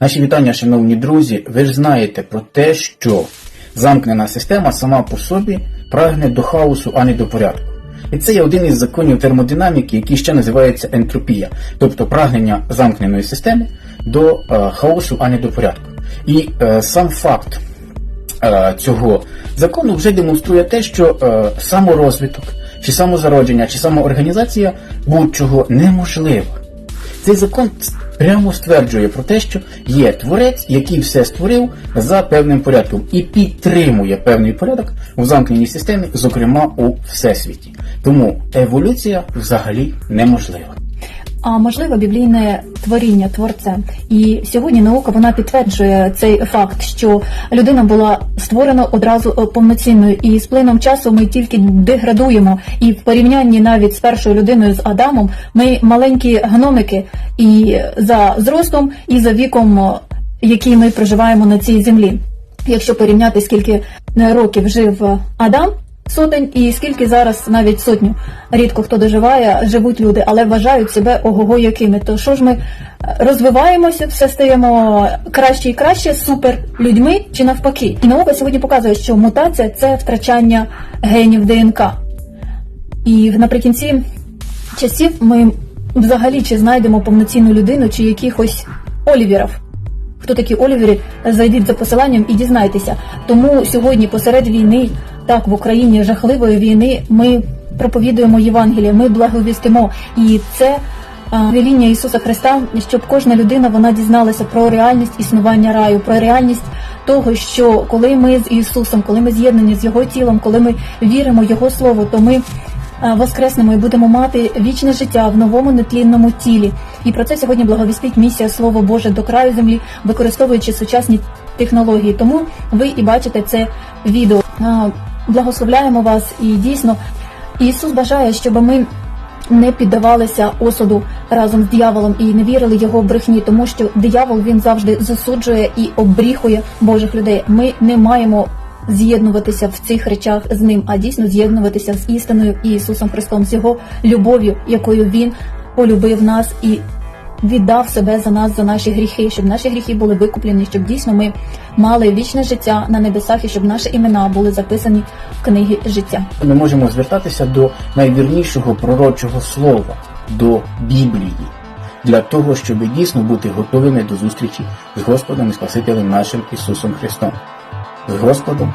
Наші вітання, шановні друзі. Ви ж знаєте про те, що замкнена система сама по собі прагне до хаосу, а не до порядку. І це є один із законів термодинаміки, який ще називається ентропія, тобто прагнення замкненої системи до е, хаосу, а не до порядку. І е, сам факт е, цього закону вже демонструє те, що е, саморозвиток, чи самозародження, чи самоорганізація будь-чого неможлива. Цей закон прямо стверджує про те, що є творець, який все створив за певним порядком і підтримує певний порядок у замкненій системі, зокрема у всесвіті. Тому еволюція взагалі неможлива. А можливо біблійне творіння творця. І сьогодні наука вона підтверджує цей факт, що людина була створена одразу е, повноцінною, і з плином часу ми тільки деградуємо. І в порівнянні навіть з першою людиною з Адамом ми маленькі гномики і за зростом, і за віком, е, який ми проживаємо на цій землі. Якщо порівняти, скільки е, років жив Адам, сотень, і скільки зараз навіть сотню. Рідко хто доживає, живуть люди, але вважають себе ого якими. То що ж ми е, розвиваємося, все стаємо краще і краще, супер людьми чи навпаки. І наука сьогодні показує, що мутація це втрачання генів ДНК. І наприкінці часів ми взагалі чи знайдемо повноцінну людину, чи якихось олівірів. Хто такі Олівери, зайдіть за посиланням і дізнайтеся. Тому сьогодні, посеред війни, так в Україні жахливої війни, ми проповідуємо Євангеліє, ми благовістимо. І це веління Ісуса Христа, щоб кожна людина вона дізналася про реальність існування раю, про реальність того, що коли ми з Ісусом, коли ми з'єднані з Його тілом, коли ми віримо Його Слово, то ми воскреснемо і будемо мати вічне життя в новому нетлінному тілі. І про це сьогодні благовістить місія Слово Боже до краю землі, використовуючи сучасні технології. Тому ви і бачите це відео. Благословляємо вас і дійсно Ісус бажає, щоб ми не піддавалися осуду разом з дияволом і не вірили його брехні, тому що диявол він завжди засуджує і обріхує Божих людей. Ми не маємо з'єднуватися в цих речах з ним, а дійсно з'єднуватися з істиною і Ісусом Христом, з його любов'ю, якою він полюбив нас і віддав себе за нас, за наші гріхи, щоб наші гріхи були викуплені, щоб дійсно ми мали вічне життя на небесах і щоб наші імена були записані в книги життя. Ми можемо звертатися до найвірнішого пророчого слова, до Біблії, для того, щоб дійсно бути готовими до зустрічі з Господом і Спасителем нашим Ісусом Христом. З Господом